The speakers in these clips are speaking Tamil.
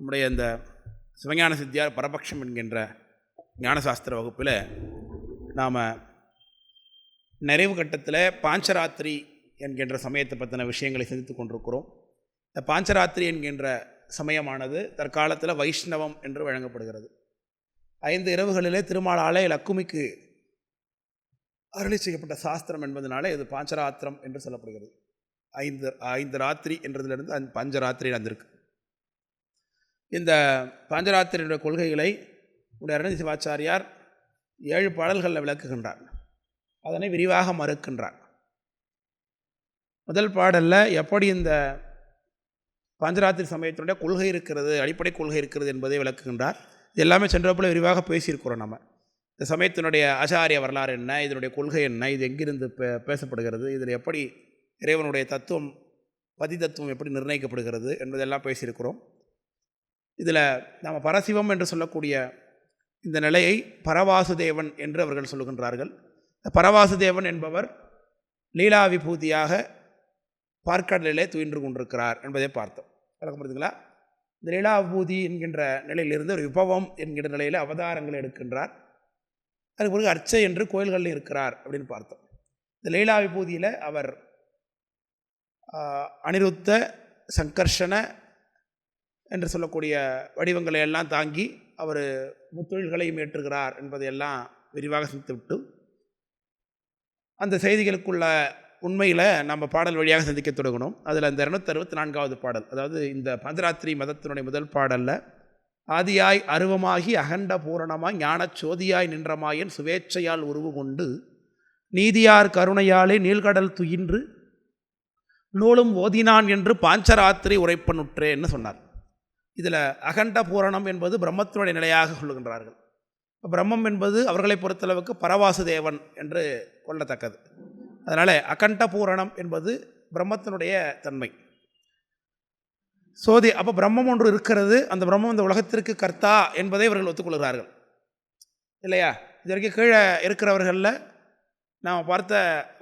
நம்முடைய இந்த சிவஞான சித்தியார் பரபக்ஷம் என்கின்ற ஞானசாஸ்திர வகுப்பில் நாம் நிறைவு கட்டத்தில் பாஞ்சராத்திரி என்கின்ற சமயத்தை பற்றின விஷயங்களை சிந்தித்து கொண்டிருக்கிறோம். இந்த பாஞ்சராத்திரி என்கின்ற சமயமானது தற்காலத்தில் வைஷ்ணவம் என்று வழங்கப்படுகிறது. ஐந்து இரவுகளிலே திருமாலாலே லக்குமிக்கு அருளி செய்யப்பட்ட சாஸ்திரம் என்பதனாலே இது பாஞ்சராத்திரம் என்று சொல்லப்படுகிறது. ஐந்து ஐந்து ராத்திரி என்றதிலிருந்து அந்த பஞ்சராத்திரி நடந்திருக்கு இந்த பாஞ்சராத்திரியுடைய கொள்கைகளை உடைய அருணி சிவாச்சாரியார் ஏழு பாடல்களில் விளக்குகின்றார். அதனை விரிவாக மறுக்கின்றார். முதல் பாடலில் எப்படி இந்த பாஞ்சராத்திரி சமயத்தினுடைய கொள்கை இருக்கிறது அடிப்படை கொள்கை இருக்கிறது என்பதை விளக்குகின்றார். இது எல்லாமே சென்றப்பில் விரிவாக பேசியிருக்கிறோம் நம்ம. இந்த சமயத்தினுடைய ஆச்சாரிய வரலாறு என்ன இதனுடைய கொள்கை என்ன இது எங்கிருந்து பே பேசப்படுகிறது இதில் எப்படி இறைவனுடைய தத்துவம் பதி தத்துவம் எப்படி நிர்ணயிக்கப்படுகிறது என்பதெல்லாம் பேசியிருக்கிறோம். இதில் நாம் பரசிவம் என்று சொல்லக்கூடிய இந்த நிலையை பரவாசுதேவன் என்று அவர்கள் சொல்லுகின்றார்கள். இந்த பரவாசுதேவன் என்பவர் லீலா விபூதியாக பார்க்கடலிலே துயின்று கொண்டிருக்கிறார் என்பதை பார்த்தோம். விளக்கம் புரியுதுங்களா இந்த லீலா விபூதி என்கின்ற நிலையிலிருந்து ஒரு விபவம் என்கின்ற நிலையில் அவதாரங்கள் எடுக்கின்றார். அதுக்கு பிறகு அர்ச்சை என்று கோயில்களில் இருக்கிறார் அப்படின்னு பார்த்தோம். இந்த லீலா விபூதியில் அவர் அனிருத்த சங்கர்ஷன என்று சொல்லக்கூடிய வடிவங்களை எல்லாம் தாங்கி அவர் முத்தொழில்களையும் ஏற்றுகிறார் என்பதையெல்லாம் விரிவாக சிந்தித்துவிட்டு அந்த செய்திகளுக்குள்ள உண்மையில் நம்ம பாடல் வழியாக சிந்திக்க தொடங்கணும் அதில் அந்த இரநூத்தி அறுபத்தி நான்காவது பாடல் அதாவது இந்த பந்தராத்திரி மதத்தினுடைய முதல் பாடலில் ஆதியாய் அருவமாகி அகண்ட பூரணமாய் ஞானச் சோதியாய் நின்றமாயன் சுவேட்சையால் உருவு கொண்டு நீதியார் கருணையாலே நீள்கடல் துயின்று நூலும் ஓதினான் என்று பாஞ்சராத்திரி உரைப்பனுற்றேன்னு சொன்னார். இதில் அகண்ட பூரணம் என்பது பிரம்மத்தினுடைய நிலையாக சொல்லுகின்றார்கள். பிரம்மம் என்பது அவர்களை பொறுத்தளவுக்கு பரவாசுதேவன் என்று கொள்ளத்தக்கது. அதனால் அகண்ட பூரணம் என்பது பிரம்மத்தினுடைய தன்மை. சோதி அப்போ பிரம்மம் ஒன்று இருக்கிறது அந்த பிரம்மம் இந்த உலகத்திற்கு கர்த்தா என்பதை இவர்கள் ஒத்துக்கொள்கிறார்கள். இல்லையா? இது வரைக்கும் கீழே இருக்கிறவர்களில் நாம் பார்த்த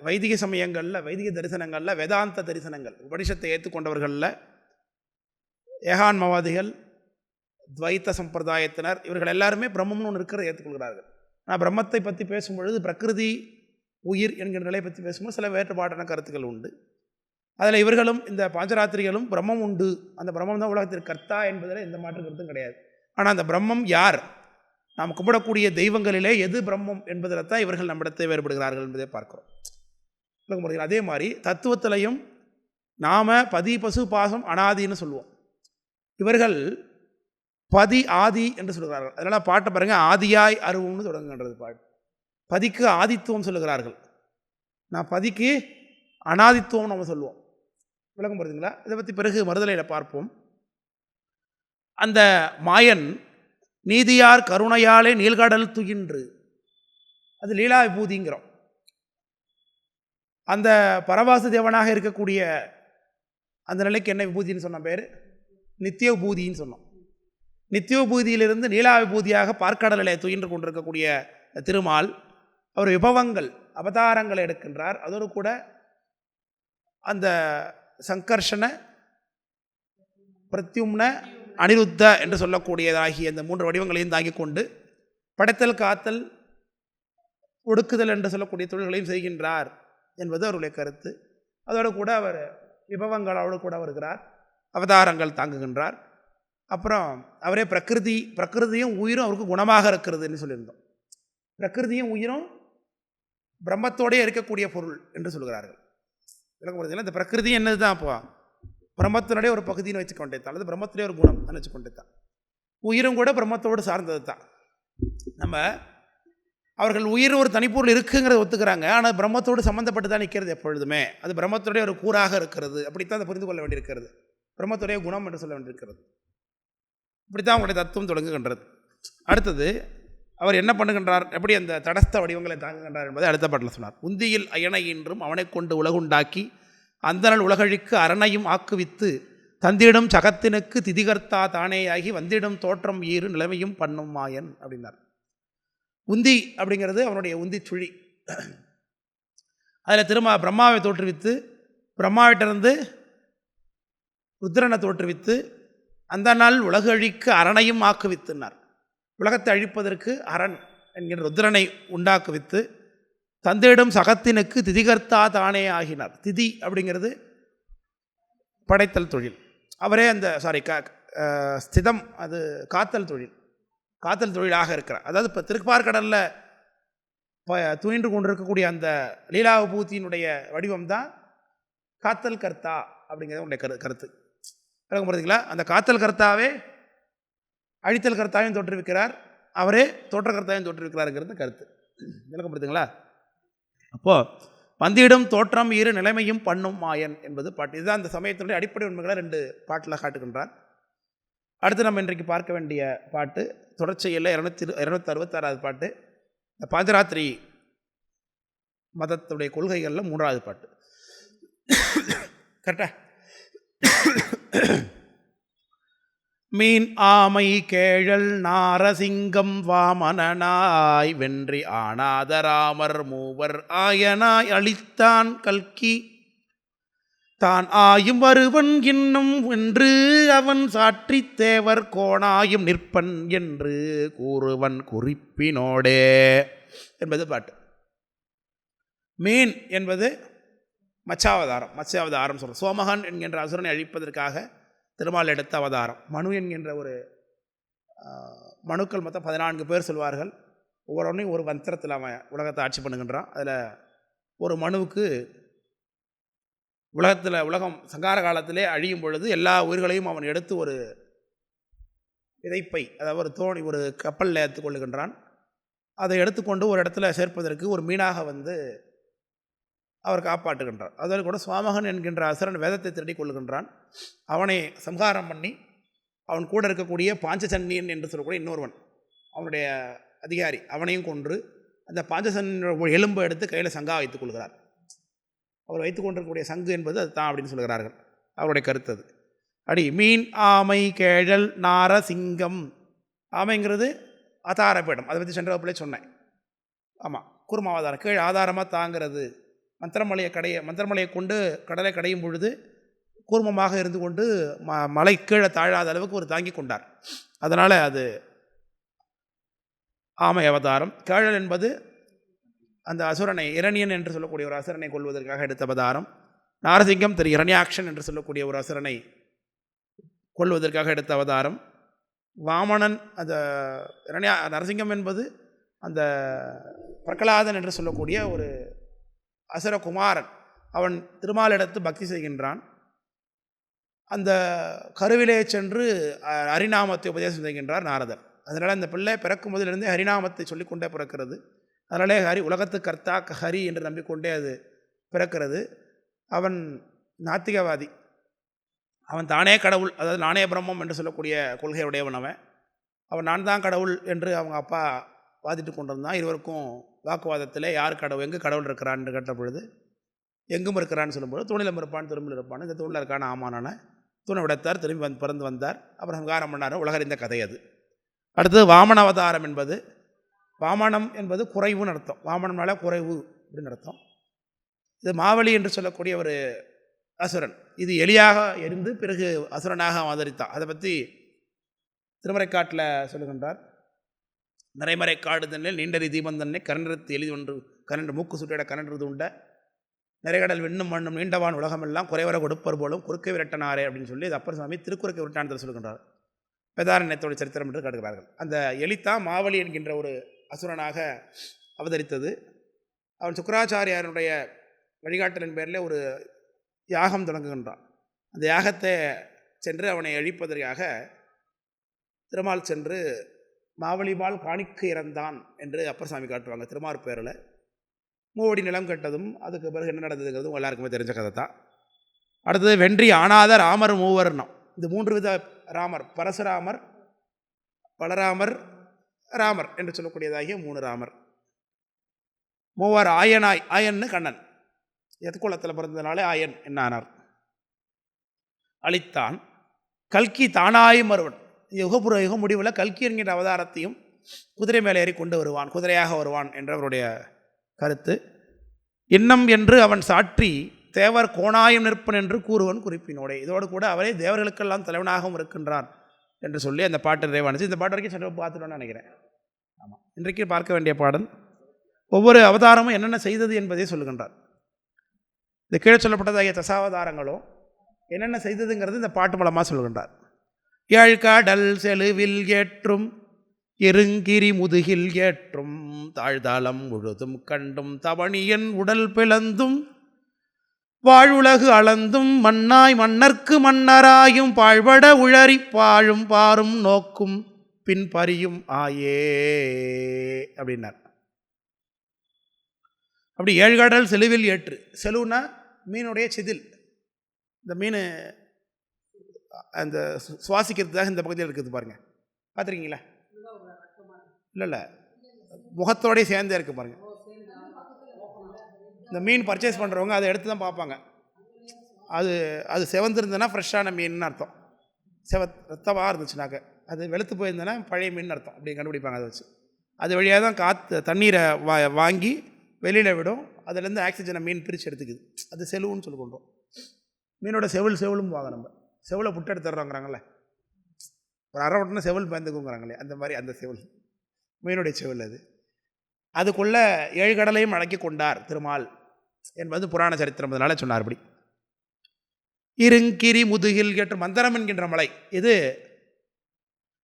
வைதிக சமயங்களில் வைதிக தரிசனங்களில் வேதாந்த தரிசனங்கள் உபனிஷத்தை ஏற்றுக்கொண்டவர்களில் ஏகான்மவாதிகள் துவைத்த சம்பிரதாயத்தினர் இவர்கள் எல்லாருமே பிரம்மம்னு ஒன்று இருக்கிறத ஏற்றுக்கொள்கிறார்கள். ஆனால் பிரம்மத்தை பற்றி பேசும்பொழுது பிரகிருதி உயிர் என்கிற நிலையை பற்றி பேசும்போது சில வேறுபாடான கருத்துக்கள் உண்டு. அதில் இவர்களும் இந்த பாஞ்சராத்திரிகளும் பிரம்மம் உண்டு. அந்த பிரம்மம் தான் உலகத்திற்கு கர்த்தா என்பதில் எந்த மாற்று கருத்தும் கிடையாது. ஆனால் அந்த பிரம்மம் யார்? நாம் கும்பிடக்கூடிய தெய்வங்களிலே எது பிரம்மம் என்பதில் தான் இவர்கள் நம்மிடத்தை வேறுபடுகிறார்கள் என்பதை பார்க்குறோம். அதே மாதிரி தத்துவத்திலையும் நாம் பதி பசு பாசம் அனாதின்னு சொல்லுவோம். இவர்கள் பதி ஆதி என்று சொல்கிறார்கள். அதனால் பாட்டை பாருங்கள் ஆதியாய் அருவம்னு தொடங்குகின்றது பாட்டு. பதிக்கு ஆதித்துவம் சொல்லுகிறார்கள். நான் பதிக்கு அனாதித்துவம் நம்ம சொல்லுவோம். விளக்கம் புரியுதுங்களா இதை பற்றி பிறகு மறுதலையில் பார்ப்போம். அந்த மாயன் நீதியார் கருணையாலே நீள்கடல் துயின்று. அது லீலா விபூதிங்கிறோம் அந்த பரவாசு தேவனாக இருக்கக்கூடிய அந்த நிலைக்கு என்ன விபூதின்னு சொன்ன பேர்? நித்தியோபூதின்னு சொன்னோம். நித்தியோபூதியிலிருந்து நீலாவிபூதியாக நீலா பார்க்கடலிலே துயின்று கொண்டிருக்கக்கூடிய திருமால் அவர் விபவங்கள் அவதாரங்களை எடுக்கின்றார். அதோடு கூட அந்த சங்கர்ஷன பிரத்யும்ன அனிருத்த என்று சொல்லக்கூடியதாகிய அந்த மூன்று வடிவங்களையும் தாங்கிக் கொண்டு படைத்தல் காத்தல் ஒடுக்குதல் என்று சொல்லக்கூடிய தொழில்களையும் செய்கின்றார் என்பது அவருடைய கருத்து. அதோடு கூட அவர் விபவங்களோடு கூட வருகிறார் அவதாரங்கள் தாங்குகின்றார். அப்புறம் அவரே பிரகிருதி பிரகிருதியும் உயிரும் அவருக்கு குணமாக இருக்கிறதுன்னு சொல்லியிருந்தோம். பிரகிருதியும் உயிரும் பிரம்மத்தோடே இருக்கக்கூடிய பொருள் என்று சொல்கிறார்கள். விளக்கப்படுதில்லை இந்த பிரகிருதி என்னது தான் அப்போ? பிரம்மத்தினுடைய ஒரு பகுதின்னு வச்சுக்கொண்டே தான் அல்லது பிரம்மத்திலே ஒரு குணம் வச்சுக்கொண்டே தான் உயிரும் கூட பிரம்மத்தோடு சார்ந்தது தான் நம்ம அவர்கள் உயிர் ஒரு தனிப்பொருள் இருக்குங்கிறத ஒத்துக்கிறாங்க. ஆனால் பிரம்மத்தோடு சம்மந்தப்பட்டு தான் நிற்கிறது எப்பொழுதுமே. அது பிரம்மத்தோடைய ஒரு கூறாக இருக்கிறது. அப்படித்தான் அதை புரிந்து கொள்ள வேண்டியிருக்கிறது. பிரம்மத்துடைய குணம் என்று சொல்ல வேண்டியிருக்கிறது. இப்படித்தான் அவங்களுடைய தத்துவம் தொடங்குகின்றது. அடுத்தது அவர் என்ன பண்ணுகின்றார்? எப்படி அந்த தடஸ்த வடிவங்களை தாங்குகின்றார் என்பதை அடுத்த பாட்டில் சொன்னார். உந்தியில் அயனை என்றும் அவனை கொண்டு உலகுண்டாக்கி அந்தனல் உலகழிக்கு அரணையும் ஆக்குவித்து தந்திடும் சகத்தினுக்கு திதிகர்த்தா தானேயாகி வந்திடும் தோற்றம் ஈறு நிலைமையும் பண்ணும் மாயன் அப்படின்னார். உந்தி அப்படிங்கிறது அவனுடைய உந்தி சுழி. அதில் திரும்ப பிரம்மாவை தோற்றுவித்து பிரம்மாவிட்டிருந்து ருத்ரனை தோற்றுவித்து அந்த நாள் உலகழிக்க அரணையும் ஆக்குவித்துனார். உலகத்தை அழிப்பதற்கு அரண் என்கிற ருத்ரனை உண்டாக்குவித்து தந்தையிடம் சகத்தினுக்கு திதிகர்த்தா தானே ஆகினார். திதி அப்படிங்கிறது படைத்தல் தொழில். அவரே அந்த சாரி க ஸ்திதம் அது காத்தல் தொழில். காத்தல் தொழிலாக இருக்கிறார். அதாவது இப்போ திருப்பார்கடலில் ப துயின்று கொண்டிருக்கக்கூடிய அந்த லீலாவபூத்தியினுடைய வடிவம்தான் வடிவம் தான் காத்தல் கர்த்தா அப்படிங்கிறது உடைய கரு கருத்து. விளக்கம் பார்த்தீங்களா அந்த காத்தல் கர்த்தாவே அழித்தல் கர்த்தாவையும் தோற்றுவிக்கிறார். அவரே தோற்ற கர்த்தாவையும் தோற்றுவிக்கிறாருங்கிறது கருத்து. விளக்கம் பார்த்தீங்களா அப்போது வந்தியிடம் தோற்றம் இரு நிலைமையும் பண்ணும் மாயன் என்பது பாட்டு. இதுதான் அந்த சமயத்தினுடைய அடிப்படை உண்மைகளை ரெண்டு பாட்டில் காட்டுகின்றார். அடுத்து நம்ம இன்றைக்கு பார்க்க வேண்டிய பாட்டு தொடர்ச்சியில் இரநூத்தி இரநூத்தி அறுபத்தாறாவது பாட்டு. இந்த பாஞ்சராத்திரி மதத்துடைய கொள்கைகளில் மூன்றாவது பாட்டு. கரெக்டா? மீன் ஆமை கேழல் நாரசிங்கம் வாமனனாய் வென்றி ஆனாதராமர் மூவர் ஆயனாய் அளித்தான் கல்கி. தான் ஆயும் வருவன் இன்னும் என்று அவன் சாற்றித் தேவர் கோணாயும் நிற்பன் என்று கூறுவன் குறிப்பினோடே. என்பது பாட்டு. மீன் என்பது மச்சாவதாரம் மத்ஸ்யாவதாரம் சொல்கிறோம் சோமகன் என்கின்ற அசுரனை அழிப்பதற்காக திருமால் எடுத்த அவதாரம். மனு என்கின்ற ஒரு மனுக்கள் மொத்தம் பதினான்கு பேர் சொல்வார்கள். ஒவ்வொருவனையும் ஒரு மந்திரத்தில் அவன் உலகத்தை ஆட்சி பண்ணுகின்றான். அதில் ஒரு மனுவுக்கு உலகத்தில் உலகம் சங்கார காலத்திலே அழியும் பொழுது எல்லா உயிர்களையும் அவன் எடுத்து ஒரு விதைப்பை அதாவது ஒரு தோணி ஒரு கப்பலில் எடுத்துக்கொள்ளுகின்றான் அதை எடுத்துக்கொண்டு ஒரு இடத்துல சேர்ப்பதற்கு ஒரு மீனாக வந்து அவர் காப்பாற்றுகின்றார். அதில் கூட சுவாமகன் என்கின்ற அசுரன் வேதத்தை திருடிக் கொள்கின்றான் அவனை சம்ஹாரம் பண்ணி அவன் கூட இருக்கக்கூடிய பாஞ்சசன்னியன் என்று சொல்லக்கூடிய இன்னொருவன் அவனுடைய அதிகாரி அவனையும் கொன்று அந்த பாஞ்சசன்னியோட எலும்பை எடுத்து கையில் சங்கா வைத்துக் கொள்கிறார். அவர் வைத்துக் கொண்டிருக்கக்கூடிய சங்கு என்பது அது தான் அப்படின்னு சொல்கிறார்கள். அவருடைய கருத்து அது. அடி மீன் ஆமை கேழல் நார சிங்கம் ஆமைங்கிறது அதாரப்பீடம் அதை பற்றி சென்ற வகுப்பிலே சொன்னேன். ஆமாம் குருமாவதாரம் கீழ் ஆதாரமாக தாங்கிறது. மந்திரமலையை கடைய மந்திரமலையை கொண்டு கடலை கடையும் பொழுது கூர்மமாக இருந்து கொண்டு ம மலை கீழே தாழாத அளவுக்கு ஒரு தாங்கி கொண்டார். அதனால் அது ஆமை அவதாரம். கேழல் என்பது அந்த அசுரனை இரணியன் என்று சொல்லக்கூடிய ஒரு அசுரனை கொள்வதற்காக எடுத்த அவதாரம். நாரசிங்கம் திரு இரணியாக்ஷன் என்று சொல்லக்கூடிய ஒரு அசுரனை கொள்வதற்காக எடுத்த அவதாரம். வாமணன் அந்த இரணியா நரசிங்கம் என்பது அந்த பிரகலாதன் என்று சொல்லக்கூடிய ஒரு அசுரகுமாரன் அவன் திருமாலிடத்து பக்தி செய்கின்றான். அந்த கருவிலே சென்று ஹரிநாமத்தை உபதேசம் செய்கின்றார் நாரதர். அதனால் அந்த பிள்ளை பிறக்கும் போதிலிருந்தே ஹரிநாமத்தை சொல்லிக்கொண்டே பிறக்கிறது. அதனாலே ஹரி உலகத்து கர்த்தா ஹரி என்று நம்பிக்கொண்டே அது பிறக்கிறது. அவன் நாத்திகவாதி. அவன் தானே கடவுள் அதாவது நானே பிரம்மம் என்று சொல்லக்கூடிய கொள்கையுடையவன் அவன். அவன் நான் தான் கடவுள் என்று அவங்க அப்பா வாதிட்டு கொண்டிருந்தான். இருவருக்கும் வாக்குவாதத்தில் யார் கடவுள் எங்கே கடவுள் இருக்கிறான்னு கேட்ட பொழுது எங்கும் இருக்கிறான்னு சொல்லும்போது தூணிலும் இருப்பான் திரும்பில் இருப்பான். இந்த தூணில் இருக்கான ஆமானான தூணை விடத்தார் திரும்பி வந்து பிறந்து வந்தார். அப்புறம் சங்காரம் பண்ணார். உலகறிந்த கதை அது. அடுத்தது வாமன அவதாரம் என்பது வாமனம் என்பது குறைவுன்னு அர்த்தம். வாமனம்னால குறைவு அப்படின்னு அர்த்தம். இது மாவலி என்று சொல்லக்கூடிய ஒரு அசுரன். இது எலியாக இருந்து பிறகு அசுரனாக அவதரித்தான். அதை பற்றி திருமறைக்காட்டில் சொல்லுகின்றார். நிறைமறை காடு தன்னில் நீண்டறி தீபம் தன்னை கரண்டத்து எளிது ஒன்று கரண்டு மூக்கு சுட்டிட கரண்டது உண்ட. நிறைகடல் விண்ணும் மண்ணும் நீண்டவான் உலகமெல்லாம் குறைவர கொடுப்பர் போலும் குறுக்கை விரட்டனாரே அப்படின்னு சொல்லி அப்பர் சுவாமி திருக்குறுக்கை விரட்டானத்தில் சொல்கின்றார் வேதாரண்யத்தோட சரித்திரம் என்று காட்டுகிறார்கள். அந்த எலித்தா மாவலி என்கின்ற ஒரு அசுரனாக அவதரித்தது. அவன் சுக்கராச்சாரியாருடைய வழிகாட்டலின் பேரில் ஒரு யாகம் தொடங்குகின்றான். அந்த யாகத்தை சென்று அவனை அழிப்பதற்காக திருமால் சென்று மாவலிமால் காணிக்கு இறந்தான் என்று அப்பர் சாமி காட்டுவாங்க. திருமார் பேரில். மூவடி நிலம் கட்டதும் அதுக்கு பிறகு என்ன நடந்ததுங்கிறதும் எல்லாருக்குமே தெரிஞ்ச கதை தான். அடுத்தது வென்றி ஆனாத ராமர் மூவர்ணம். இது மூன்று வித ராமர். பரசுராமர் பலராமர் ராமர் என்று சொல்லக்கூடியதாகிய மூணு ராமர். மூவர் ஆயனாய் ஆயன்னு கண்ணன். எதுக்குளத்தில் பிறந்ததுனாலே ஆயன் என்ன ஆனார் அளித்தான் கல்கி தானாய் மறுவன். யுகபுர யுக முடிவில் கல்கி என்கிற அவதாரத்தையும் குதிரை மேலே ஏறி கொண்டு வருவான் குதிரையாக வருவான் என்றவருடைய கருத்து. இன்னம் என்று அவன் சாற்றி தேவர் கோணாயம் நிற்பன் என்று கூறுவன் குறிப்பினோடே. இதோடு கூட அவரே தேவர்களுக்கெல்லாம் தலைவனாகவும் இருக்கின்றான் என்று சொல்லி அந்த பாட்டு நிறைவானுச்சு. இந்த பாட்டு வரைக்கும் சற்று பார்த்துட்டோன்னு நினைக்கிறேன். ஆமாம் இன்றைக்கு பார்க்க வேண்டிய பாடல். ஒவ்வொரு அவதாரமும் என்னென்ன செய்தது என்பதை சொல்லுகின்றார். இந்த கீழே சொல்லப்பட்டதாகிய தசாவதாரங்களும் என்னென்ன செய்ததுங்கிறது இந்த பாட்டு மூலமாக சொல்கின்றார் ஏழ்காடல் செலுவில் ஏற்றும் எருங்கிரி முதுகில் ஏற்றும் தாழ்தாளம் முழுதும் கண்டும் தவணியன் உடல் பிளந்தும் வாழுலகு அளந்தும் மண்ணாய் மன்னர்க்கு மன்னராயும் பாழ்பட உழறி பாழும் பாரும் நோக்கும் பின் பரியும் ஆயே அப்படின்னார். அப்படி ஏழ்கடல் செலுவில் ஏற்று செலுவுனா மீனுடைய செதில். இந்த மீன் அந்த சு- சுவாசிக்கிறதுக்காக இந்த பகுதியில் இருக்குது பாருங்கள் பார்த்துருக்கீங்களா? இல்லை இல்லை முகத்தோடய சேர்ந்தே இருக்குது பாருங்கள் இந்த மீன் பர்ச்சேஸ் பண்ணுறவங்க அதை எடுத்து தான் பார்ப்பாங்க. அது அது செவந்திருந்ததுன்னா ஃப்ரெஷ்ஷான மீன் அர்த்தம். செவ ரத்தமாக இருந்துச்சுனாக்க. அது வெளுத்து போயிருந்தேன்னா பழைய மீன் அர்த்தம். அப்படி கண்டுபிடிப்பாங்க அதை வச்சு. அது வழியாக தான் காற்று தண்ணீரை வா வாங்கி வெளியில் விடும். அதுலேருந்து ஆக்சிஜனை மீன் பிரித்து எடுத்துக்குது. அது செலுவுன்னு சொல்லி கொண்டோம். மீனோட செவில் செவிலும் வாங்க நம்ம. செவலை புட்டு எடுத்துடுறோங்கிறாங்களே ஒரு அரை வட்டினா செவல் பயந்துக்குங்கிறாங்களே அந்த மாதிரி அந்த செவல் மீனுடைய செவில் அது. அதுக்குள்ளே ஏழு கடலையும் அடக்கி கொண்டார் திருமால் என்பது புராண சரித்திரம் அதனால சொன்னார் அப்படி இருங்கிரி முதுகில் கேட்டு மந்தரம் என்கின்ற மலை. இது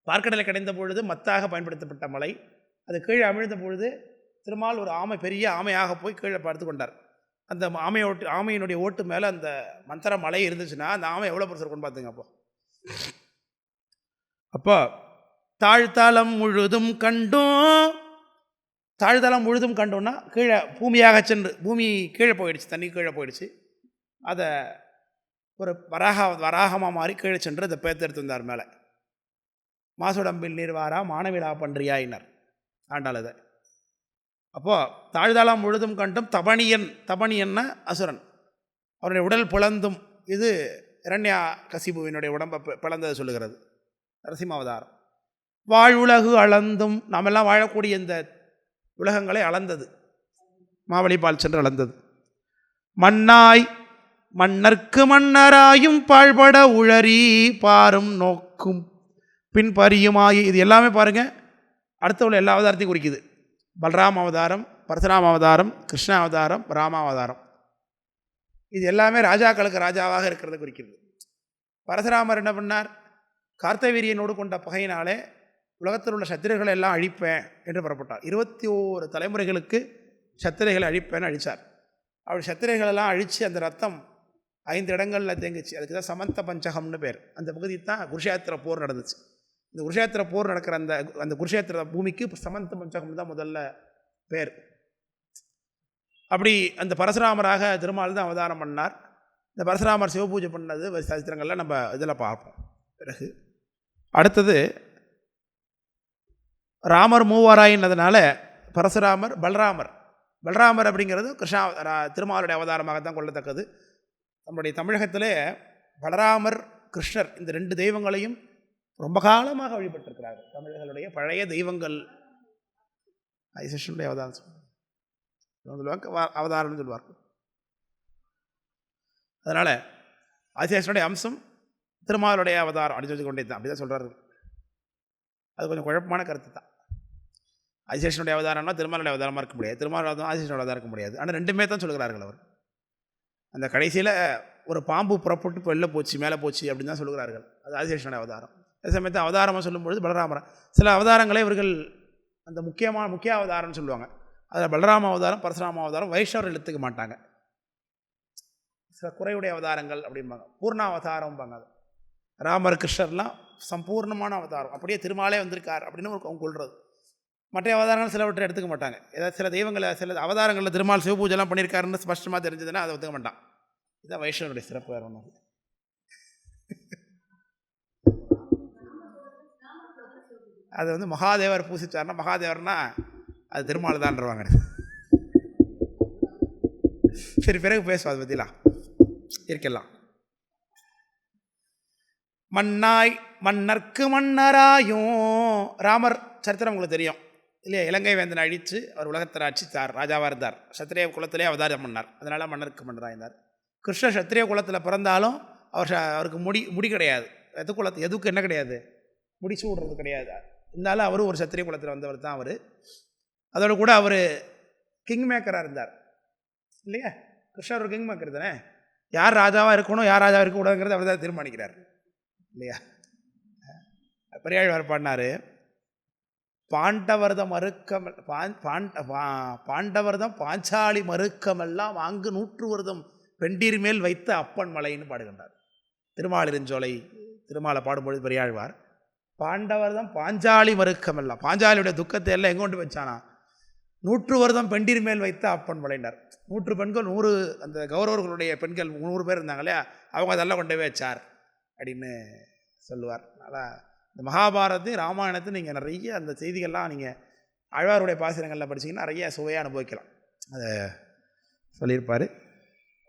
பார்க்கடலை கடைந்த பொழுது மத்தாக பயன்படுத்தப்பட்ட மலை. அது கீழே அமிழ்ந்த பொழுது திருமால் ஒரு ஆமை பெரிய ஆமையாக போய் கீழே பார்த்து கொண்டார். அந்த ஆமையை ஓட்டு ஆமையினுடைய ஓட்டு மேலே அந்த மந்திர மலை இருந்துச்சுன்னா அந்த ஆமை எவ்வளோ பெருசு இருக்கும்னு பார்த்துங்க அப்போ. அப்போ தாழ்த்தாளம் முழுதும் கண்டும். தாழ்தளம் முழுதும் கண்டோன்னா கீழே பூமியாக சென்று பூமி கீழே போயிடுச்சு தண்ணி கீழே போயிடுச்சு. அதை ஒரு வராக வராகமாக மாறி கீழே சென்று அதை பேத்தெடுத்து வந்தார் மேலே. மாசுடம்பில் நீர்வாரா மானவிழா பன்றியாயினர். ஆண்டாள் அதை. அப்போது தாழ்தாளம் முழுதும் கண்டும் தபணியன் தபணியன்னா அசுரன். அவருடைய உடல் பிளந்தும் இது இரண்யா கசிபுவினுடைய உடம்பை பிளந்ததை சொல்லுகிறது. நரசிம்மாவதாரம். வாழ்வுலகு அளந்தும் நாமெல்லாம் வாழக்கூடிய இந்த உலகங்களை அளந்தது. மாவழிபால் சென்று அளந்தது. மண்ணாய் மன்னர்க்கு மன்னராயும் பாழ்பட உழறி பாரும் நோக்கும் பின்பறியுமாயி இது எல்லாமே பாருங்க அடுத்த உள்ள எல்லா அவதாரத்தையும் குறிக்குது. பலராம அவதாரம் பரசுராம அவதாரம் கிருஷ்ண அவதாரம் ராம அவதாரம். இது எல்லாமே ராஜாக்களுக்கு ராஜாவாக இருக்கிறத குறிக்கிறது. பரசுராமர் என்ன பண்ணார்? கார்த்தவீரியனோடு கொண்ட பகையினாலே உலகத்தில் உள்ள சத்திரர்களை எல்லாம் அழிப்பேன் என்று புறப்பட்டார். இருபத்தி ஓரு தலைமுறைகளுக்கு சத்திரைகளை அழிப்பேன்னு அழித்தார் அவர் சத்திரைகளெல்லாம் அழித்து அந்த ரத்தம் ஐந்து இடங்களில் தேங்குச்சு. அதுக்கு தான் சமந்த பஞ்சகம்னு பேர். அந்த பகுதி தான் குருஷேத்திர போர் நடந்துச்சு. இந்த குருஷேத்திர போர் நடக்கிற அந்த அந்த குருஷேத்திர பூமிக்கு சமந்த பஞ்சகம் தான் முதல்ல பேர். அப்படி அந்த பரசுராமராக திருமால் தான் அவதாரம் பண்ணார். இந்த பரசுராமர் சிவபூஜை பண்ணது சரித்திரங்களில் நம்ம இதில் பார்ப்போம். பிறகு அடுத்தது ராமர் மூவாராயின்னதுனால பரசுராமர் பலராமர். பலராமர் அப்படிங்கிறது கிருஷ்ணா திருமாலுடைய அவதாரமாக தான் கொள்ளத்தக்கது. நம்முடைய தமிழகத்திலே பலராமர் கிருஷ்ணர் இந்த ரெண்டு தெய்வங்களையும் ரொம்ப காலமாக வழிபட்டிருக்கிறார்கள் தமிழர்களுடைய பழைய தெய்வங்கள். ஐசேஷனுடைய அவதாரம் சொல்லுவாங்க அவதாரம்னு சொல்லுவார்கள். அதனால் ஆதிசேஷனுடைய அம்சம் திருமாவளுடைய அவதாரம் அடிச்சு வச்சு கொண்டே தான் அப்படி தான் சொல்கிறாரு அது கொஞ்சம் குழப்பமான கருத்து தான். ஆதிசேஷனுடைய அவதாரம்னா திருமாலுடைய அவதாரமாக இருக்க முடியாது. திருமாலுடைய அவதாரம் ஆதிசேஷனுடைய அவதாரம் இருக்க முடியாது. ஆனால் ரெண்டுமே தான் சொல்கிறார்கள் அவர். அந்த கடைசியில் ஒரு பாம்பு புறப்பட்டு வெளில போச்சு மேலே போச்சு அப்படின்னு தான் சொல்கிறார்கள் அது ஆதிசேஷனுடைய அவதாரம். அதே சமயத்தில் அவதாரமாக சொல்லும்பொழுது பலராமர். சில அவதாரங்களை இவர்கள் அந்த முக்கியமான முக்கிய அவதாரம்னு சொல்லுவாங்க. அதில் பலராம அவதாரம் பரசுராம அவதாரம் வைஷ்ணவர் எடுத்துக்க மாட்டாங்க. சில குறைவுடைய அவதாரங்கள் அப்படிம்பாங்க. பூர்ணாவதாரம்பாங்க அது. ராமர் கிருஷ்ணர்லாம் சம்பூர்ணமான அவதாரம். அப்படியே திருமாலே வந்திருக்கார் அப்படின்னு ஒரு அவங்க கொள்வது மற்ற அவதாரங்கள் சிலவற்றை எடுத்துக்க மாட்டாங்க. ஏதாவது சில தெய்வங்களை சில அவதாரங்களில் திருமால் சிவபூஜைலாம் பண்ணியிருக்காருன்னு ஸ்பஷ்டமாக தெரிஞ்சதுன்னா அதை ஒத்துக்க மாட்டான். இதுதான் வைஷ்ணவனுடைய சிறப்பு வேறு ஒன்று அது வந்து மகாதேவர் பூசித்தார்னா மகாதேவர்னா அது திருமால் தான்றவாங்க சரி பிறகு பேசுவோம் அதை பற்றிலாம் இருக்கலாம். மன்னாய் மன்னர்க்கு மன்னராயும் ராமர் சரித்திரம் உங்களுக்கு தெரியும். இல்லையா? இலங்கை வேந்தனை அழித்து அவர் உலகத்தில் அடித்தார் ராஜாவாக இருந்தார். சத்திரிய குலத்திலே அவதாரம் பண்ணார். அதனால் மன்னருக்கு மன்னராக இருந்தார் சத்திரிய குலத்தில் பிறந்தாலும் அவர் அவருக்கு முடி முடி கிடையாது. எது குலத்து எதுக்கு என்ன கிடையாது? முடிச்சு விடுறது கிடையாது. இருந்தாலும் அவரும் ஒரு சத்திரிய குலத்தில் வந்தவர் தான் அவர். அதோடு கூட அவர் கிங் மேக்கராக இருந்தார். இல்லையா? கிருஷ்ணர் ஒரு கிங் மேக்கர் தானே? யார் ராஜாவாக இருக்கணும் யார் ராஜாவாக இருக்கக்கூடாதுங்கிறத அவர் தான் தீர்மானிக்கிறார். இல்லையா? பெரியாழ்வார் பாடினார். பாண்டவர்தம் மறுக்கம் பாண்ட பா- பாண்டவர்தம் பாஞ்சாலி மறுக்கமெல்லாம் அங்கு நூற்று வருதம் பெண்டீர் மேல் வைத்த அப்பன் மலைன்னு பாடுகின்றார். திருமாலிருஞ்சோலை திருமாலை பாடும்பொழுது பெரியாழ்வார் பாண்டவர் தான் பாஞ்சாலி மறுக்கமெல்லாம் பாஞ்சாலியுடைய துக்கத்தை எல்லாம் எங்கே கொண்டு வச்சானா? நூற்று வருதம் பெண்டீர் மேல் வைத்த அப்பன் மலையினர் நூற்று பெண்கள் நூறு அந்த கௌரவர்களுடைய பெண்கள் நூறு பேர் இருந்தாங்க இல்லையா? அவங்க அதெல்லாம் கொண்டு போய் வச்சார் அப்படின்னு சொல்லுவார். அதனால் இந்த மகாபாரதத்தையும் ராமாயணத்தையும் நீங்கள் நிறைய அந்த செய்திகள்லாம் நீங்கள் அழ்வாருடைய பாசுரங்களில் படிச்சிங்கன்னா நிறைய சுவையாக அனுபவிக்கலாம். அதை சொல்லியிருப்பார்.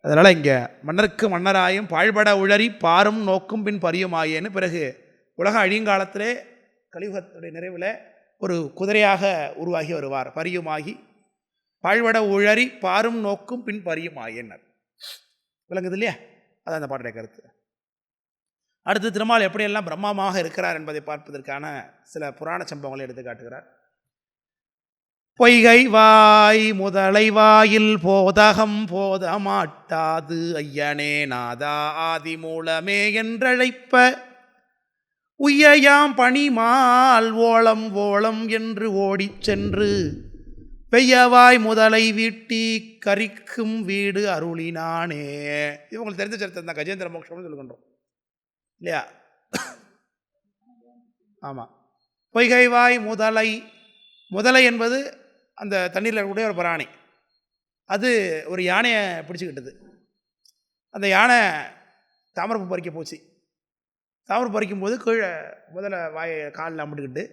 அதனால் இங்கே மன்னருக்கு மன்னராயும் பாழ்பட உழறி பாரும் நோக்கும் பின் பரியுமாயேன்னு பிறகு உலக அழிங்காலத்திலே கலியுகத்துடைய நிறைவில் ஒரு குதிரையாக உருவாகி வருவார். பரியுமாகி பாழ்வட உழறி பாரும் நோக்கும் பின் பரியுமாயேன்னர் விளங்குது இல்லையா? அது அந்த பாட்டுடைய கருத்து. அடுத்து திருமால் எப்படியெல்லாம் பிரம்மமாக இருக்கிறார் என்பதை பார்ப்பதற்கான சில புராண சம்பவங்களை எடுத்து காட்டுகிறார். பொய்கை வாய் முதலை வாயில் போதகம் போத மாட்டாது ஐயனே நாதா ஆதி மூலமே என்றழைப்ப உய்யாம் பணிமால் ஓளம் ஓளம் என்று ஓடிச் சென்று பெய்யவாய் முதலை வீட்டி கரிக்கும் வீடு அருளினானே. இது உங்களுக்கு தெரிஞ்ச சரித்திரம் தான். கஜேந்திர மோட்சம்னு சொல்லுகின்றோம். இல்லையா? ஆமாம் பொய்கைவாய் முதலை முதலை என்பது அந்த தண்ணீரில் இருக்கக்கூடிய ஒரு பிராணி. அது ஒரு யானையை பிடிச்சிக்கிட்டது. அந்த யானை தாமரப்பு பறிக்க போச்சு. தாமரப்பு பறிக்கும்போது கீழே முதல்ல வாயை காலில் அம்பிட்டுக்கிட்டு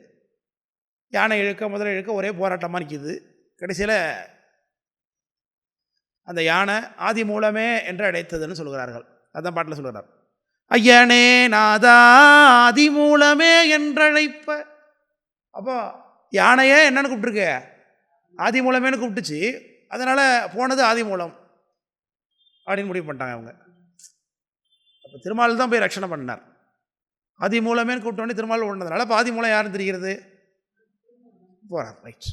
யானை இழுக்க முதல்ல இழுக்க ஒரே போராட்டமாக நிற்கிது கடைசியில் அந்த யானை ஆதி மூலமே என்று அடைத்ததுன்னு சொல்கிறார்கள். அதான் பாட்டில் சொல்கிறார் ஐயனே நாதா ஆதி மூலமே என்றழைப்ப. அப்போ யானையே என்னன்னு கூப்பிட்டுருக்கு? ஆதி மூலமேனு கூப்பிட்டுச்சு. அதனால் போனது ஆதி மூலம். அப்படின்னு முடிவு பண்ணிட்டாங்க அவங்க. அப்போ திருமால் தான் போய் ரட்சணை பண்ணார் அதி மூலமே கூப்பிட்டோன்னே திருமால் ஓடினதுனால பாதி மூலம் யார் தெரிகிறது? போகிறார் ரைட்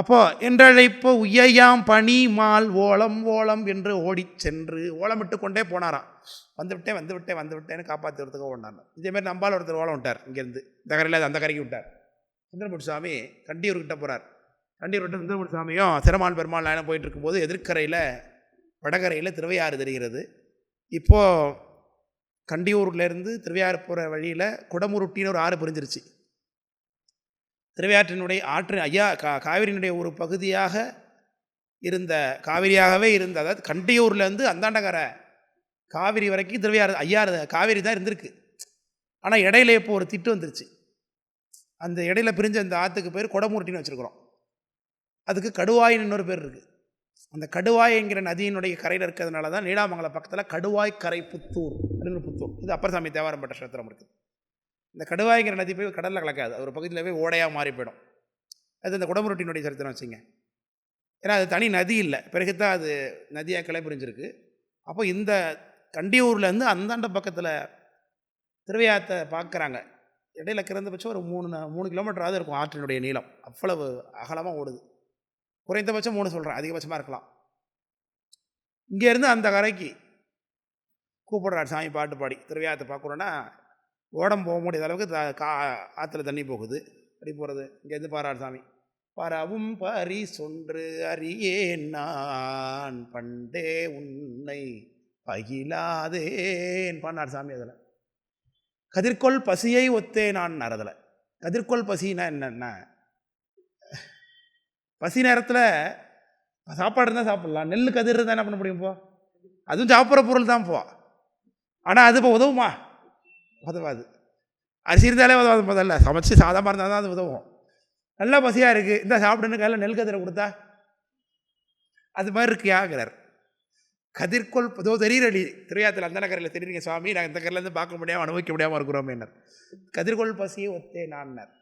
அப்போ என்றழைப்போ உய்யாம் பனி மால் ஓலம் ஓலம் என்று ஓடிச் சென்று ஓலமிட்டு கொண்டே போனாராம். வந்துவிட்டேன் வந்துவிட்டேன் வந்து விட்டேன் காப்பாற்றுறதுக்கு ஓடினாங்க. இதேமாரி நம்பால் ஒருத்தர் ஓலம் விட்டார் இங்கேருந்து. இந்த கரையில் அந்த கரைக்கு விட்டார். சுந்தரமுடி சாமி கண்டியூர்கிட்ட போகிறார் கண்டியூர் விட்டு சுந்தரமுடி சாமியும் சிரமான் பெருமாள் நாயனம் போயிட்டு இருக்கும்போது எதிர்க்கரையில் வடகரையில் திருவையாறு தெரிகிறது. இப்போது கண்டியூர்லேருந்து திருவையாறு போகிற வழியில் குடமுருட்டின்னு ஒரு ஆறு பிரிஞ்சிருச்சு. திருவையாற்றினுடைய ஆற்று ஐயா கா காவிரியினுடைய ஒரு பகுதியாக இருந்த காவிரியாகவே இருந்த அதாவது கண்டியூர்லேருந்து அந்தாண்டகரை காவிரி வரைக்கும் திருவையாறு ஐயாறு காவிரி தான் இருந்திருக்கு. ஆனால் இடையில இப்போ ஒரு திட்டு வந்துருச்சு. அந்த இடையில பிரிஞ்ச அந்த ஆற்றுக்கு பேர் குடமுருட்டின்னு வச்சுருக்குறோம். அதுக்கு கடுவாயின்னு இன்னொரு பேர் இருக்குது அந்த கடுவாய் என்கிற நதியினுடைய கரையில் இருக்கிறதுனால தான் நீடாமங்கலம் பக்கத்தில் கடுவாய் கரை புத்தூர் அப்படின்னு புத்தூர். இது அப்பரசாமி தேவாரம் பட்ட சத்திரம் இருக்குது இந்த கடுவாய்ங்கிற நதி போய் கடலில் கலக்காது. ஒரு பகுதியில் போய் ஓடையாக மாறி போயிடும். அது இந்த குடமுருட்டினுடைய சரித்திரம் வச்சுங்க. ஏன்னா அது தனி நதி இல்லை. பிறகு தான் அது நதியாக கிளை புரிஞ்சிருக்கு. அப்போ இந்த கண்டியூர்லேருந்து அந்தாண்ட பக்கத்தில் திருவையாத்தை பார்க்குறாங்க இடையில கிறந்தபட்சம் ஒரு மூணு மூணு கிலோமீட்டராவது இருக்கும் ஆற்றினுடைய நீளம். அவ்வளவு அகலமாக ஓடுது. குறைந்தபட்சம் மூணு சொல்கிறேன் அதிகபட்சமாக இருக்கலாம். இங்கேருந்து அந்த கரைக்கு கூப்பிடுறார் சாமி பாட்டு பாடி. திருவையாத்தை பார்க்குறோன்னா ஓடம் போக முடியாத அளவுக்கு த- கா ஆற்றுல தண்ணி போகுது. அப்படி போகிறது இங்கேருந்து பாரார் சாமி. பரவும் பரி சொன்று அறியேன் நான் பண்டே உன்னை பகிலாதேன் பாடினார் சாமி அதில். கதிர்கொள் பசியை ஒத்தே நான் நரதில். கதிர்கொள் பசினா என்னென்ன பசி நேரத்தில் சாப்பாடு இருந்தால் சாப்பிட்லாம். நெல் கதிர் இருந்தால் என்ன பண்ண முடியும் போ? அதுவும் சாப்பிட்ற பொருள் தான் போ. ஆனால் அது இப்போ உதவுமா? உதவாது. அரிசி இருந்தாலே உதவாது முதல்ல. சமைச்சு சாதமாக இருந்தால் தான் அது உதவும். நல்லா பசியாக இருக்குது இந்த சாப்பிடுன்னு கையில் நெல் கதிரை கொடுத்தா அது மாதிரி இருக்கியாகிறார் கதிர்கொள் ஏதோ தெரியுறடி திருவையாத்தில் அந்த நகரில் தெரியுறீங்க சுவாமி. நாங்கள் இந்த கரிலேருந்து பார்க்க முடியாமல் அனுபவிக்க முடியாமல் இருக்கிறோம் என்ன கதிர்கொள் பசியை ஒத்தே நான்னர்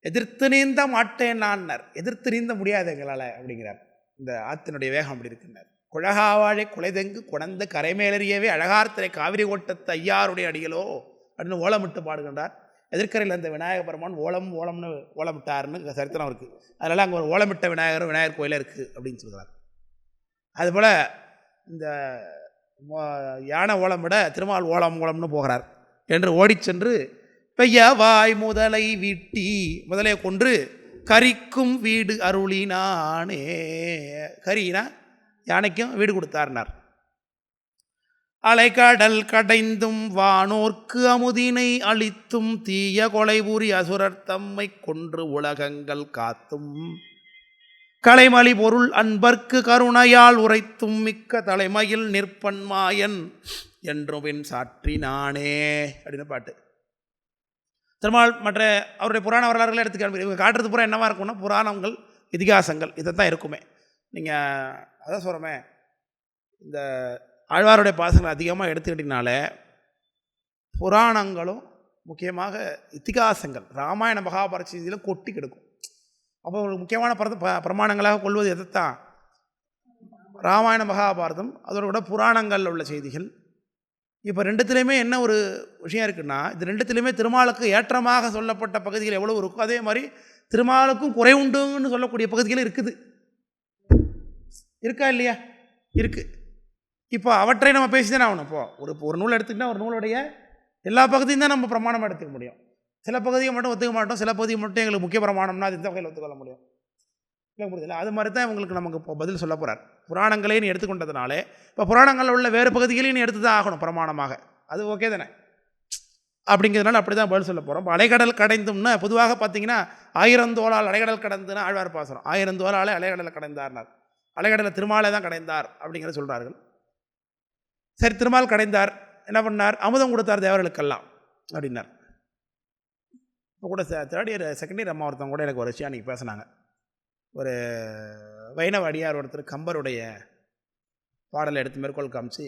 எதிர்த்து நீந்த மாட்டேன் நான்னர் எதிர்த்து நீந்த முடியாது எங்களால் அப்படிங்கிறார். இந்த ஆத்தினுடைய வேகம் அப்படி இருக்குன்னார். குழகாவாழை குலைதெங்கு குணந்த கரைமேலறியவே அழகார்த்தரை காவிரி ஓட்டத்தை ஐயாருடைய அடிகளோ அப்படின்னு ஓலமிட்டு பாடுகின்றார். எதிர்க்கரையில் இருந்த விநாயக பெருமான் ஓலம் ஓலம்னு ஓலமிட்டார்னு சரித்திரம் இருக்குது அதனால் அங்கே ஒரு ஓலமிட்ட விநாயகர் விநாயகர் கோயிலே இருக்குது அப்படின்னு சொல்கிறார் அதுபோல் இந்த மோ- யானை ஓலம் விட திருமால் ஓலம் ஓலம்னு போகிறார். என்று ஓடி சென்று பெய்யவாய் முதலை விட்டி முதலையை கொன்று கரிக்கும் வீடு அருளினானே. கரினா யானைக்கும் வீடு கொடுத்தார்னார். அலைக்கடல் கடைந்தும் வானோர்க்கு அமுதினை அளித்தும் தீய கொலைபுரி அசுரர் தம்மை கொன்று உலகங்கள் காத்தும். கலைமலி பொருள் அன்பர்க்கு கருணையால் உரைத்தும் மிக்க தலைமையில் நிற்பன்மாயன் என்றும் பின் சாற்றினானே. அப்படின்னு பாட்டு. திருமால் மற்ற அவருடைய புராண வரலாறுகளை எடுத்துக்க இவங்க காட்டுறது பூரா என்னவா இருக்கும்னா புராணங்கள் இதிகாசங்கள் இதை தான் இருக்குமே. நீங்கள் அதான் சொல்கிறோமே இந்த ஆழ்வாருடைய பாசங்களை அதிகமாக எடுத்துக்கிட்டிங்கனாலே புராணங்களும் முக்கியமாக இதிகாசங்கள் ராமாயண மகாபாரத கொட்டி கிடக்கும். அப்போ ஒரு முக்கியமான பர ப- பிரமாணங்களாக கொள்வது எதைத்தான்? ராமாயண மகாபாரதம். அதோட கூட புராணங்களில் உள்ள செய்திகள் இப்போ ரெண்டுத்துலேயுமே என்ன ஒரு விஷயம் இருக்குன்னா இது ரெண்டுத்துலேயுமே திருமாலுக்கு ஏற்றமாக சொல்லப்பட்ட பகுதிகள் எவ்வளோ இருக்கோ அதே மாதிரி திருமாலுக்கும் குறை உண்டுன்னு சொல்லக்கூடிய பகுதிகள் இருக்குது. இருக்கா இல்லையா? இருக்குது இப்போ அவற்றை நம்ம பேசி தானே ஆகணும். இப்போ ஒரு ஒரு நூல் எடுத்துக்கிட்டால் ஒரு நூலுடைய எல்லா பகுதியும் தான் நம்ம பிரமாணமாக எடுத்துக்க முடியும். சில பகுதியை மட்டும் ஒத்துக்க மாட்டோம் சில பகுதியை மட்டும் எங்களுக்கு முக்கிய பிரமாணம்னா அது இந்த வகையில் ஒத்துக்கொள்ள முடியும்? இல்லை அது மாதிரி தான் உங்களுக்கு நமக்கு இப்போ பதில் சொல்ல போகிறார் புராணங்களே நீ எடுத்துக்கொண்டதுனாலே இப்போ புராணங்களில் உள்ள வேறு பகுதிகளையும் நீ எடுத்து தான் ஆகணும் பிரமாணமாக. அது ஓகே தானே? அப்படிங்கிறதுனால அப்படி தான் பதில் சொல்ல போகிறோம் இப்போ அலைக்கடல் கடைந்தும்னா பொதுவாக பார்த்தீங்கன்னா ஆயிரம் தோளால் அலைக்கடல் கடந்துன்னு ஆழ்வார் பாசுறோம் ஆயிரம் தோளாலே கடைந்தார்னார். அலைக்கடலை திருமாலே தான் கடைந்தார் அப்படிங்கிற சொல்கிறார்கள் சரி திருமால் கடைந்தார். என்ன பண்ணார்? அமுதம் கொடுத்தார் தேவர்களுக்கெல்லாம் அப்படின்னார். இப்போ கூட தேர்ட் இயர் செகண்ட் இயர் அம்மா ஒருத்தவங்க கூட எனக்கு ஒரு விஷயம் அன்றைக்கி பேசினாங்க. ஒரு வைணவ அடியார் ஒருத்தர் கம்பருடைய பாடலை எடுத்து மேற்கோள் காமிச்சு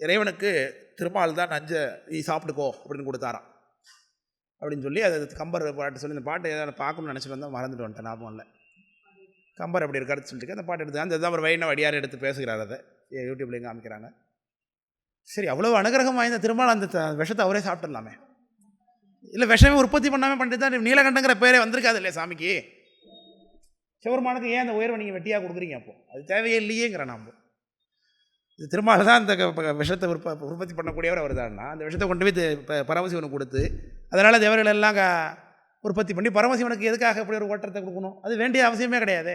இறைவனுக்கு திருமால் தான் நஞ்சை நீ சாப்பிட்டுக்கோ அப்படின்னு கொடுத்தாராம். அப்படின்னு சொல்லி அது கம்பர் பாட்டு சொல்லி இந்த பாட்டு ஏதாவது பார்க்கணும்னு நினச்சிட்டு வந்தால் மறந்துட்டு வந்துட்டேன் ஞாபகம் இல்லை. கம்பர் அப்படி இருக்காரு சொல்லிட்டு அந்த பாட்டு எடுத்து அந்த தான் ஒரு வைணவ அடியார் எடுத்து பேசுகிறார் அதை. யூடியூப்லேயும் காமிக்கிறாங்க. சரி அவ்வளோ அனுகிரகம் வாய்ந்த திருமால் அந்த விஷத்தை அவரே சாப்பிட்டுடலாமே. இல்லை விஷமே உற்பத்தி பண்ணாமல் பண்ணிட்டு தான் நீலகண்டங்கிற பேரே வந்திருக்காது இல்லையா சாமிக்கு? சிவருமானுக்கு ஏன் அந்த உயர்வை நீங்கள் வெட்டியாக கொடுக்குறீங்க அப்போ? அது தேவையே இல்லையேங்கிற நாம். இது திருமால தான் அந்த விஷத்தை உற்ப உற்பத்தி பண்ணக்கூடியவர் அவர் தான்னா அந்த விஷத்தை கொண்டு போய் பரமசிவனுக்கு கொடுத்து அதனால் தேவர்கள் எல்லாம் உற்பத்தி பண்ணி பரமசிவனுக்கு எதுக்காக இப்படி ஒரு ஓட்டத்தை கொடுக்கணும்? அது வேண்டிய அவசியமே கிடையாது.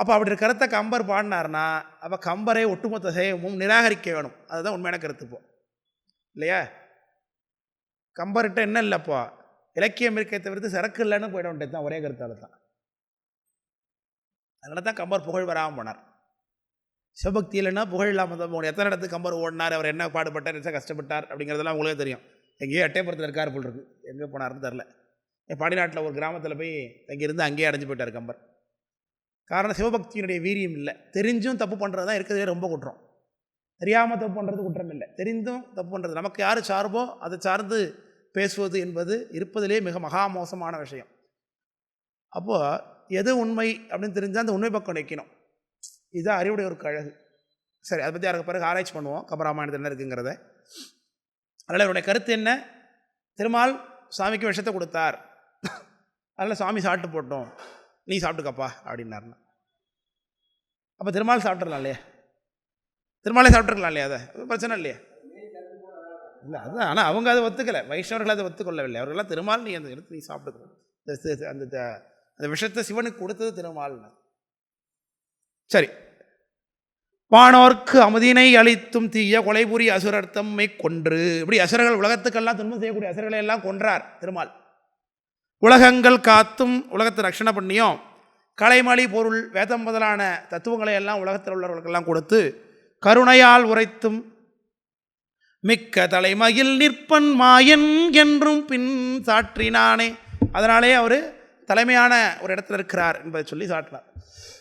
அப்போ அப்படி கருத்தை கம்பர் பாடினார்னா அப்போ கம்பரை ஒட்டுமொத்த சேவமும் நிராகரிக்க வேணும். அதுதான் உண்மையான கருத்து இப்போ. இல்லையா? கம்பர்கிட்ட என்ன இல்லைப்போ இலக்கியம் இருக்கே தவிர்த்து சரக்கு இல்லைன்னு போயிட வேண்டியது தான் ஒரே கருத்தால் தான். அதனால தான் கம்பர் புகழ் வராமல் போனார். சிவபக்தி இல்லைன்னா புகழ் இல்லாமல் தான் போகணும். எத்தனை இடத்துக்கு கம்பர் ஓடினார் அவர் என்ன பாடுபட்டார் என்ன கஷ்டப்பட்டார் அப்படிங்கிறதெல்லாம் உங்களுக்கே தெரியும். எங்கேயோ எட்டயபுரத்தில் இருக்கார் போல் இருக்கு. எங்கே போனார்னு தெரில பாடிநாட்டில் ஒரு கிராமத்தில் போய் தங்கியிருந்து அங்கேயே அடைஞ்சு போயிட்டார் கம்பர். காரணம் சிவபக்தியினுடைய வீரியம் இல்லை. தெரிஞ்சும் தப்பு பண்ணுறது தான் இருக்கிறதே ரொம்ப குற்றம். தெரியாமல் தப்பு பண்ணுறது குற்றம் இல்லை. தெரிந்தும் தப்பு பண்ணுறது நமக்கு யார் சார்போ அதை சார்ந்து பேசுவது என்பது இருப்பதிலே மிக மகா மோசமான விஷயம். அப்போது எது உண்மை அப்படின்னு தெரிஞ்சால் அந்த உண்மை பக்கம் நிற்கணும் இதுதான் அறிவுடைய ஒரு கழகு. சரி அதை பற்றி அதுக்கு பிறகு ஆராய்ச்சி பண்ணுவோம். கபராமாயணத்தில் என்ன இருக்குங்கிறத. அதனால் இவருடைய கருத்து என்ன? திருமால் சாமிக்கு விஷத்தை கொடுத்தார். அதனால் சாமி சாப்பிட்டு போட்டோம். நீ சாப்பிட்டுக்கப்பா அப்படின்னாருன்னா. அப்போ திருமால் சாப்பிட்றலாம் இல்லையா? திருமாலே சாப்பிட்ருக்கலாம் இல்லையா அதை? பிரச்சனை இல்லையா? இல்லை அதுதான் ஆனால் அவங்க அதை ஒத்துக்கலை. வைஷ்ணவர்கள் அதை ஒத்துக்கொள்ளவில்லை. அவர்கள்லாம் திருமால் நீ அந்த எடுத்து நீ சாப்பிட்டுக்கோ. அந்த த- அந்த விஷத்தை சிவனுக்கு கொடுத்தது திருமால்னு. சரி. வானோர்க்கு அமுதினை அளித்தும் தீய கொலைபுரி அசுரர்த்தம்மை கொன்று. இப்படி அசுரர்கள் உலகத்துக்கெல்லாம் துன்பம் செய்யக்கூடிய அசுரர்களை எல்லாம் கொன்றார் திருமால். உலகங்கள் காத்தும் உலகத்தை ரட்சணை பண்ணியும் கலைமலி பொருள் வேதம் முதலான தத்துவங்களை எல்லாம் உலகத்தில் உள்ளவர்களுக்கெல்லாம் கொடுத்து கருணையால் உரைத்தும் மிக்க தலைமையில் நிற்பன் மாயன் என்றும் பின் சாற்றினானே. அதனாலே அவர் தலைமையான ஒரு இடத்துல இருக்கிறார் என்பதை சொல்லி சாட்டினார்.